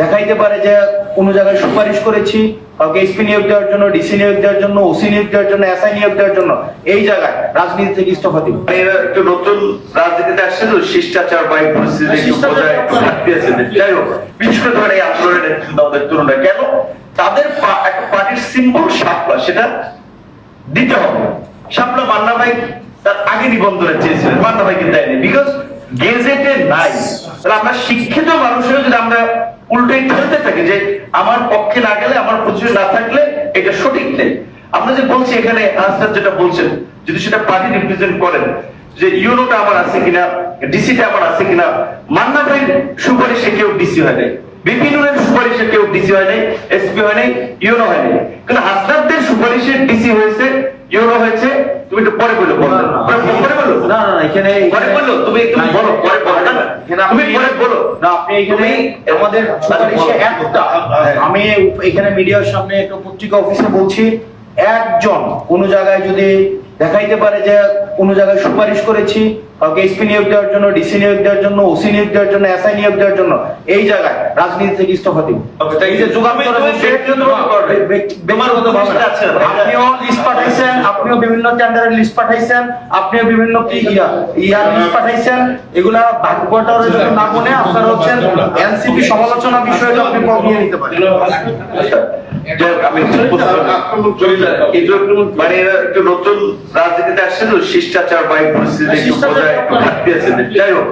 দেখাইতে পারে যে কোনো জায়গায় সুপারিশ করেছি কাউকে এসপি নিয়োগ দেওয়ার জন্য ডিসি নিয়োগ দেওয়ার জন্য ওসি নিয়োগ দেওয়ার জন্য এসআই নিয়োগ দেওয়ার জন্য এই জায়গায় রাজনীতি থেকে ইস্তফা দিব। একটু নতুন রাজনীতিতে আসছে তো শিষ্টাচার বা এই পরিস্থিতি যাই হোক বিশেষ করে এই আন্দোলনের নেতৃত্ব আমাদের তরুণরা কেন? তাদের একটা পার্টির সিম্বল শাপলা সেটা দিতে হবে। শাপলা মান্না ভাই তার আগে নিবন্ধনে চেয়েছিলেন মান্না ভাইকে দেয়নি বিকজ গেজেটে নাই। তাহলে আমরা শিক্ষিত মানুষের যদি আমরা উল্টোই ঠেলতে থাকি যে আমার পক্ষে না গেলে, আমার পজিশন না থাকলে এটা সঠিক নেই। আমরা যে বলছি এখানে আনসার যেটা বলছেন, যদি সেটা পার্টি রিপ্রেজেন্ট করেন, যে ইউনোটা আমার আছে কিনা ডিসিটা আমার আছে কিনা মান্না ভাইয়ের সুপারিশে কেউ ডিসি হয় নাই। বিপিনুরের সুপারিশে কেউ ডিসি হয় নাই, এসপি হয় নাই, ইউনো হয় নাই। কিন্তু হাসনাদদের সুপারিশে ডিসি হয়েছে, ইউনো হয়েছে তুমি পরে বলো বলো পরে বলল না না এখানে পরে বলল তুমি একটু বলো পরে বলো না। তুমি পরে বলো না আপনি এখানে আমাদের। একটা হ্যাঁ। আমি এখানে মিডিয়ার সামনে একটা পত্রিকা অফিসে বলছি একজন কোন জায়গায় যদি দেখাইতে পারে যে কোন জায়গায় সুপারিশ করেছি কাউকে এসপি নিয়োগ দেওয়ার জন্য ডিসি নিয়োগ দেওয়ার জন্য ওসি নিয়োগ দেওয়ার জন্য এসআই নিয়োগ দেওয়ার জন্য এই জায়গায় রাজনীতি থেকে ইস্তফা দিব? আপনিও লিস্ট পাঠাইছেন আপনিও বিভিন্ন টেন্ডারের লিস্ট পাঠাইছেন আপনিও বিভিন্ন কি ইয়া লিস্ট পাঠাইছেন এগুলা ভাগ্যটার জন্য না মনে আপনারা হচ্ছেন এনসিপি সমালোচনা বিষয়টা আপনি কমিয়ে নিতে পারেন। আমি মানে একটু নতুন রাজনীতিতে আসছে তো শিষ্টাচার বা পরিস্থিতি একটু শিষ্টাচার- বোঝায় একটু ঘাটতি আছে যাই হোক